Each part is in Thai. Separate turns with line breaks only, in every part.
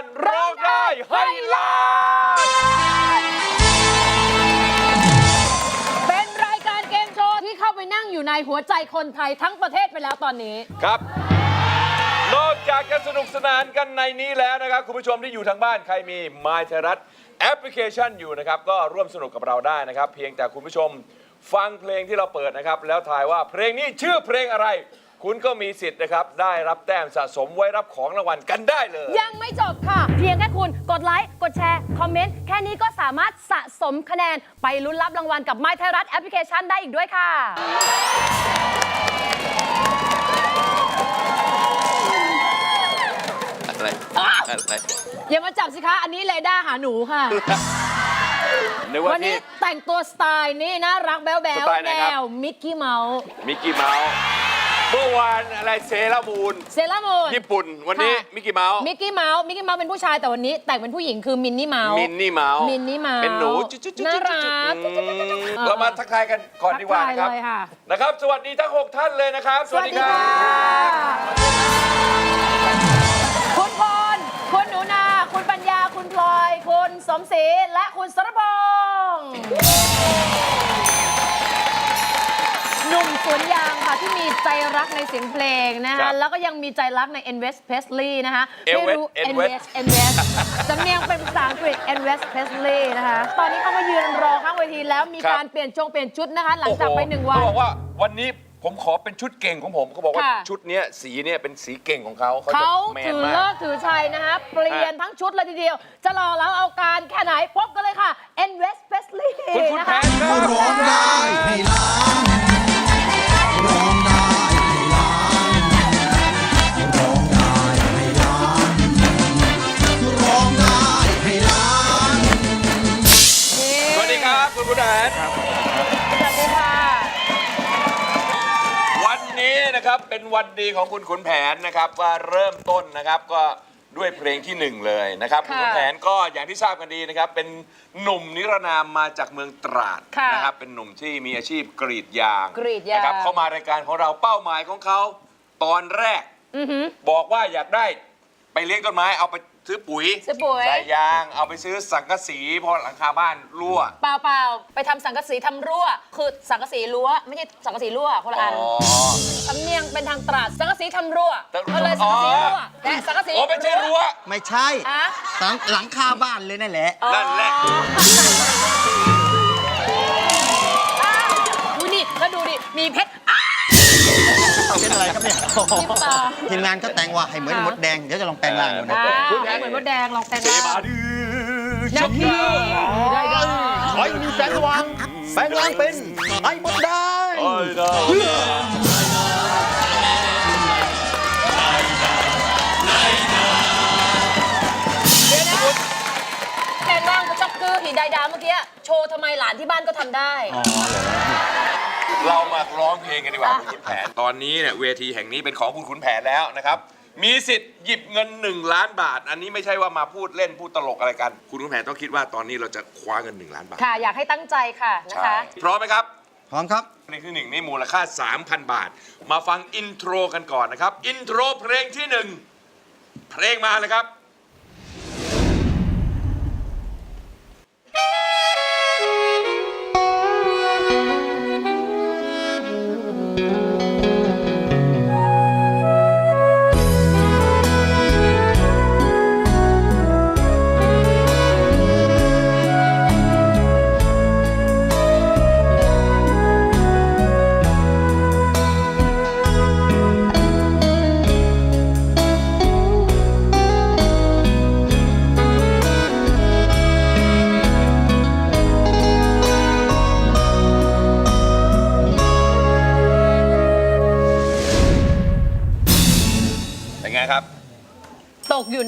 การร้องได้ให้ล้าน
เป็นรายการเกมโชว์ที่เข้าไปนั่งอยู่ในหัวใจคนไทยทั้งประเทศไปแล้วตอนนี้
ครับ นอกจากจะสนุกสนานกันในนี้แล้วนะครับ คุณผู้ชมที่อยู่ทางบ้านใครมี My ไทยรัฐแอปพลิเคชันอยู่นะครับ ก็ร่วมสนุกกับเราได้นะครับ เพียงแต่คุณผู้ชมฟังเพลงที่เราเปิดนะครับ แล้วทายว่าเพลงนี้ชื่อเพลงอะไร คุณก็มีสิทธิ์นะครับ ได้รับแต้มสะสมไว้รับของรางวัลกันได้เลย
ยังไม่จบค่ะ เพียงแค่คุณกดไลค์ กดแชร์ คอมเมนต์ แค่นี้ก็สามารถสะสมคะแนน ไปลุ้นรับรางวัลกับ My ไทยรัฐแอปพลิเคชันได้อีกด้วยค่ะ
อะไรอะไร
อย่ามาจับสิคะ อันนี้เรดาร์หาหนูค่ะ
นึกว่า
วันนี้
ที่
แต่งตัวสไตล์นี่นะรักแบ๊วแบ๊
ส
ว
ไตล์ไหน
แน
ครับ
วมิกกี้เมาส์
มิกกี้เมาส์ เมื่อวานอะไรเซรามูน
เซรามูน
ญี่ปุ่น วันนี้
ค่ะ
มิกกี้เมาส์
มิกกี้เมาส์มิกกี้เมาส์เป็นผู้ชายแต่วันนี้ แต่งเป็นผู้หญิงคือมินนี่เมาส์
มินนี่เมาส์
มินนี่เมาส์
เป็นหนูจุ๊ดจุ๊ดจุ๊ด
น่า
จุ๊ด
รัก
จุ๊ดจุ๊ดจุ๊ดจุ๊ดเรามาทักทายกันก่อนดีกว่านะครับ
ทักทายเลยค่ะ
นะครับ สวัสดีทั้ง6ท่านเลยนะครับ
สวัสดีค่ะคุณพรคุณหนูนา คุณปัญญา คุณพลอย คุณสมศรี และคุณสรพงษ์ สวนยางค่ะที่มีใจรักในเสียงเพลงนะ
ครั
คะ
บ
แล้วก็ยังมีใจรักใน Elvis Presley นะคะ
Elvis
ไม่รู้
Elvis
Elvis สำเนียงเป็นภาษาอังกฤษ Elvis Presley นะคะตอนนี้เขามายืนรอข้างเวทีแล้วมี
ครับ
การเปลี่ยนจงเปลี่ยนชุดนะคะหลังจากไปหนึ่งวัน
เขาบอกว่าวันนี้ผมขอเป็นชุดเก่งของผมเขาบอกว่า
ค่ะ
ชุดเนี้ยสีเนี่ยเป็นสีเก่งของเขาเขาจะ
เขา
แมน
ถือ
มา
เลิ
ก
ก ถือชัยนะคะเปลี่ยนทั้งชุดเลยทีเดียว จะรอแล้วเอาการแค่ไหนพบกันเลยค่ะ e n w e s t Presley
คุณคุณ
นะ
แพ
คะ
นครับ
ร้องได้ให้ล้าน
เป็นวันดีของคุณขุนแผนนะครับว่าเริ่มต้นนะครับก็ด้วยเพลงที่หนึ่งเลยนะครับคุณ
ค่ะ
ขุนแผนก็อย่างที่ทราบกันดีนะครับ เป็นหนุ่มนิรนามมาจากเมืองตราด
ค่ะ
นะครับเป็นหนุ่มที่มีอาชีพกรีดยาง
กรีดยาง
นะครับเข้ามารายการของเราเป้าหมายของเขาตอนแรก
อือหือ
บอกว่าอยากได้ไปเลี้ยงต้นไม้เอาไปซื้อปุ๋ย
ซื้อปุ๋ย
ใส่ยางเอาไปซื้อสังกะสีเพอหลังคาบ้านรั่ว
เปล่าเปล่าๆไปทำสังกะสีทำรั้วคือสังกะสีรั้วไม่ใช่สังกะสีรั้วคนละอัน
อ๋อ
สำเนียงเป็นทางตราดสังกะสีทำรั้ว
แต่
ก็เลยสังกะสี
อ๋อ
รั้วแต่สังกะสี
โอ้ไม่ใช่รั้ว
ไม่ใช่
อะ
หลังหลังคาบ้านเลยนั่นแหละ
นั่นแหละ
ดูนี่แล้วดูดิมีเพชรอ้า
เป็นอะไรครับเนี่ย
จิ้มตา
ทีมงานก็แต่งว่าให้เหมือน
ค่ะ
มดแดง เดี๋ยวจะลองแปลงร่างดูนะ
อ่า
คุณแพน
เหมือนมดแดงลองแปลง
เส
ร่าง
มาดื้อ
นาคีได้ได้
ขอให้มีแสงสว่างแปลงร่างเป็นไอ้มดแดง
โอ้ยดาว
เดี๋ยวนะแปลงร่างก็จักคือหีไดดาเมื่อกี้ โชว์ทำไมหลานที่บ้านก็ทำได้
เรามาร้องเพลงกันดีกว่าคุณขุนแผน ตอนนี้เนี่ยเวทีแห่งนี้เป็นของคุณขุนแผนแล้วนะครับ มีสิทธิ์หยิบเงิน 1 ล้านบาท อันนี้ไม่ใช่ว่ามาพูดเล่นพูดตลกอะไรกัน คุณขุนแผนต้องคิดว่าตอนนี้เราจะคว้าเงิน 1 ล้านบาท
ค่ะ อยากให้ตั้งใจค่ะนะ
ใช่
คะ
พร้อมไหมครับ
พร้อมครับ
เพลงที่หนึ่งนี่มูลค่า 3,000 บาท มาฟังอินโทรกันก่อนนะครับ อินโทรเพลงที่หนึ่งเพลงมาเลยครับ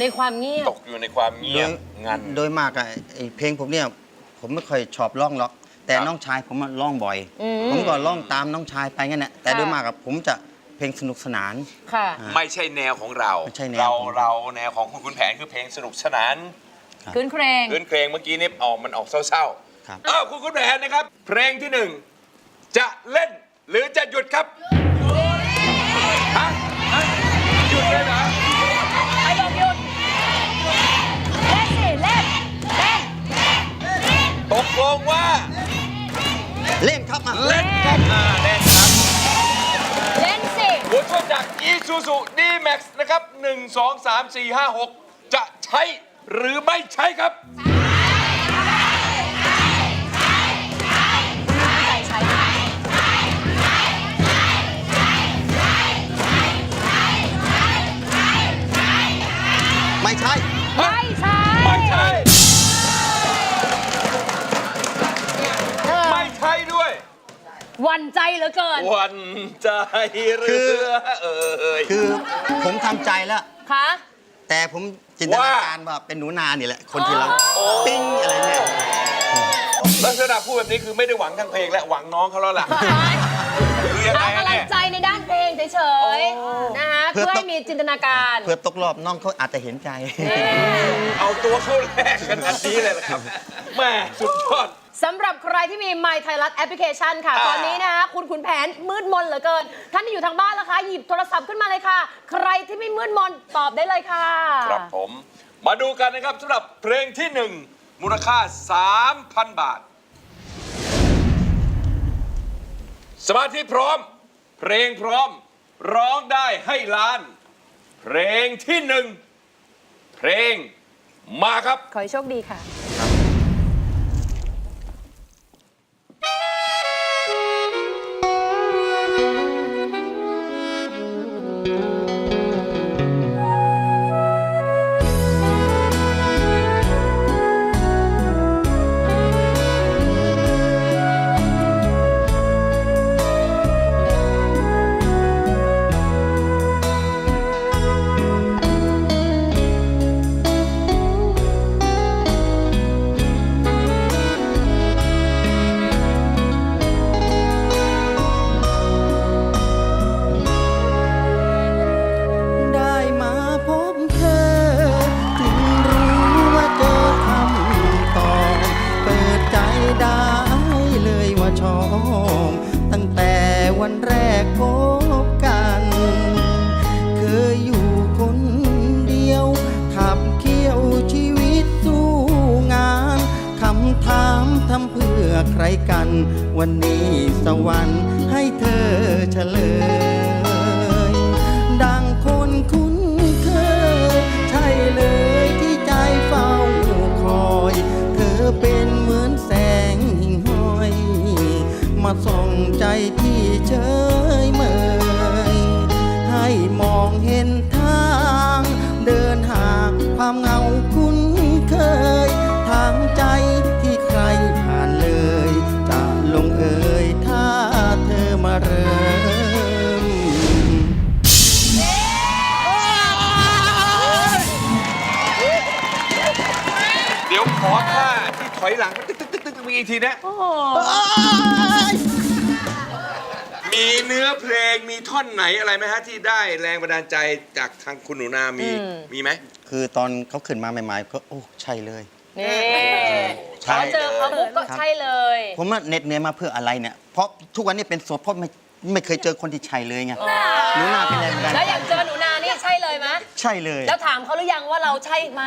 ในความเงียบ
ตกอยู่ในความเงี
โด
ย
ย
บงัน
โดยมากอะไอ้เพลงผมเนี่ยผมไม่ค่อยชอบร้องหรอก แต่
ครับ
น้องชายผมอะร้องบ่อย
อืม
ผมก็ร้องตามน้องชายไปงั้นแหละแต่
ค่ะ
โดยมากอะผมจะเพลงสนุกสนาน
ค่ะ
อ่า
ไม่ใช่แนวของเรา
ไม่ใช่แนว
เรา
ของ
เราแนวของคุณขุนแผนคือเพลงสนุกสนาน
คืนเครง
คืนเพลงเมื่อกี้นี่ออกมันออกเศร้า
ครับ
ๆอ้าวคุณขุนแผนนะครับ เพลงที่หนึ่งจะเล่นหรือจะหยุดครับฮะฮะหูซูดีแม็กซ์นะครับ1 2 3 4 5 6จะใช้หรือไม่ใช้ครับ วั
นใจเหลือเกิน
วันใจเรือเอ่ย
คือผมทำใจแล้ว
คะ
แต่ผมจินตนาการว่าเป็นหนูนานี่แหละ คนที่เราปิ้งอะไรเนี่ย
ลักษณะพูดแบบนี้คือไม่ได้หวังทางเพลงและหวังน้องเขาแล้วล่ะคือยังไง
เอา
อะ
กำลั
เนี่
ง
ย
ใจในด้านเพลงเฉยๆ นะคะ
เพื่อ
เพื่อ
ต้
ให้
อง
มีจินตนาการ
เพื่อตกรอบน้องเขาอาจจะเห็นใจ
เอาตัวเข้าแรกขนาดนี้เลยนะครับแม่สุดยอด
สำหรับใครที่มี My ไทยรัฐแอปพลิเคชันค่ะ
อ่า
ตอนนี้นะคะคุณขุนแผนมืดมนเหลือเกิน ท่านที่อยู่ทางบ้านล่ะคะ หยิบโทรศัพท์ขึ้นมาเลยค่ะ ใครที่ไม่มืดมนตอบได้เลยค่ะ
ครับผม มาดูกันนะครับสำหรับเพลงที่หนึ่งมูลค่า 3,000 บาท สมาธิพร้อม เพลงพร้อม ร้องได้ให้ล้าน เพลงที่หนึ่งเพลงมาครับ
ขอให้โชคดีค่ะ
ทำเพื่อใครกัน วันนี้สวรรค์ให้เธอเฉลย ดังคนคุ้นเคย ใช่เลยที่ใจเฝ้าคอย เธอเป็นเหมือนแสงหิ่งห้อย มาส่องใจที่เฉยเมยให้มองเห็นท หลัง
ตึ๊กตึ๊กตึ๊กตึ๊กมีอีกทีนะ
โอ้โห
มีเนื้อเพลงมีท่อนไหนอะไรไหมฮะที่ได้แรงบันดาลใจจากทางคุณหนูนามีมีไหม
คือตอนเขาขึ้นมาใหม่ๆก็โอ้ใช่เลย
นี่
ใช่
พอเจอเขาปุ๊บก็ใช่เลย
ผมว่าเหน็ดเหนื่อยมาเพื่ออะไรเนี่ยเพราะทุกวันนี้เป็นโสดเพราะไม่ไม่เคยเจอคนที่ใช่เลยไงหนูนาเป็นแรงบันดาล
แล้วอ
ใจ
ย่างเจอหนูนานี่ใช่เลยไหม
ใช่เลย
แล้วถามเขาหรือยังว่าเราใช่ไหม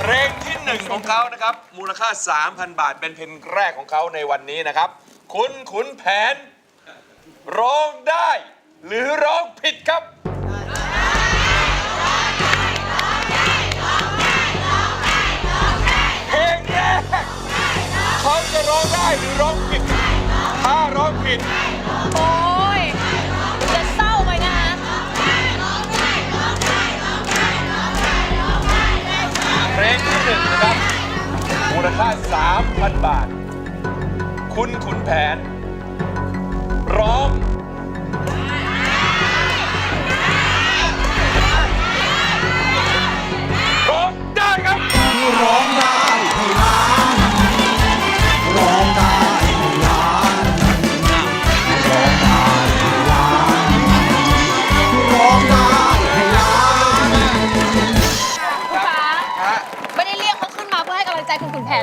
เพลงที่ หนึ่งของเขานะครับมูลค่า 3,000 บาทเป็นเพลงแรกของเขาในวันนี้นะครับ คุณขุนแผนร้องได้ หรือร้องผิดครับ ล
ค่า
3,000บาทคุณขุนแผนร้อง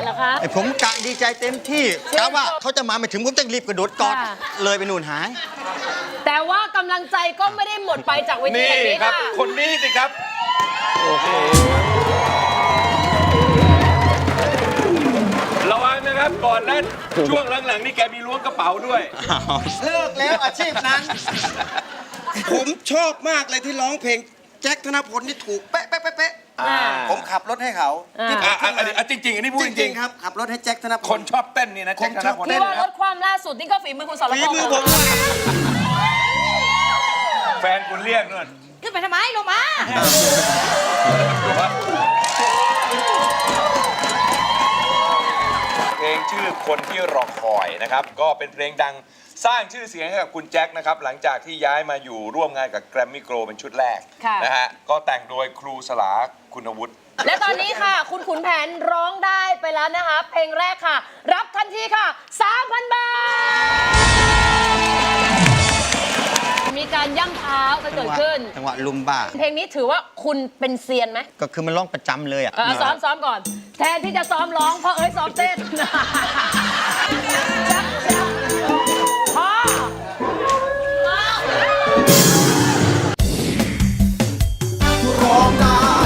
นแผนเหรอคะ
ไอ้ผมกะดีใจเต็มที่กะว่าเขาจะมาไม่ถึงผมต้องรีบกระโดดกอด
ค่ะ
เลยไปนู่นหาย
แต่ว่ากำลังใจก็ไม่ได้หมดไปจากเวที
นี่
แห่งนี้
ครับ
ค่ะ
คนนี้สิครับระวังนะครับก่อนนั้นช่วงหลังๆนี่แกมีล้วงกระเป๋าด้วย
เลิกแล้วอาชีพนั้น
ผมชอบมากเลยที่ร้องเพลงแจ็คธนพลนี่ถูกเป๊ะเป๊ะเป๊ะเป๊ะ
อ่า
ผมขับรถให้เขา
อ่า
ที่ผม
อะอะ
ทำ
อัน
งาน
นี้อะจริงๆอันนี้พูด
จ
จ
ริ
ริ
ง
ง
ๆครับขับรถให้แจ็คธนพล
ๆ คนชอบเต้นนี่นะแจ็คธนพล
ที่ว่ารถความล่าสุดนี่ก็ฝีมือคุณสรพ
ฝี
งษ์
มือผม
แฟนคุณเรียกนู่น
ขึ้นไปทำไมลงมา
เพลงชื่อคนที่รอคอยนะครับ ก็เป็นเพลงดังสร้างชื่อเสียงให้กับคุณแจ็คนะครับ หลังจากที่ย้ายมาอยู่ร่วมงานกับแกรมมี่โกลเป็นชุดแรก
ค่ะ
นะฮะก็แต่งโดยครูสลา คุณวุฒิ
และตอนนี้ค่ะ คุณขุนแผนร้องได้ไปแล้วนะคะ เพลงแรกค่ะ รับทันทีค่ะ 3,000 บาท มีการย่ำเท้ากันเกิดขึ้น
จังหวะลุมบ้า
เพลงนี้ถือว่าคุณเป็นเซียนไหม
ก็คือมันร้องประจำเลยอะ
เออซ้อมซ้อมก่อน แทนที่จะซ้อมร้องเพราะเอ้ยซ้อมเต้นจักจักพอ
ร้องได้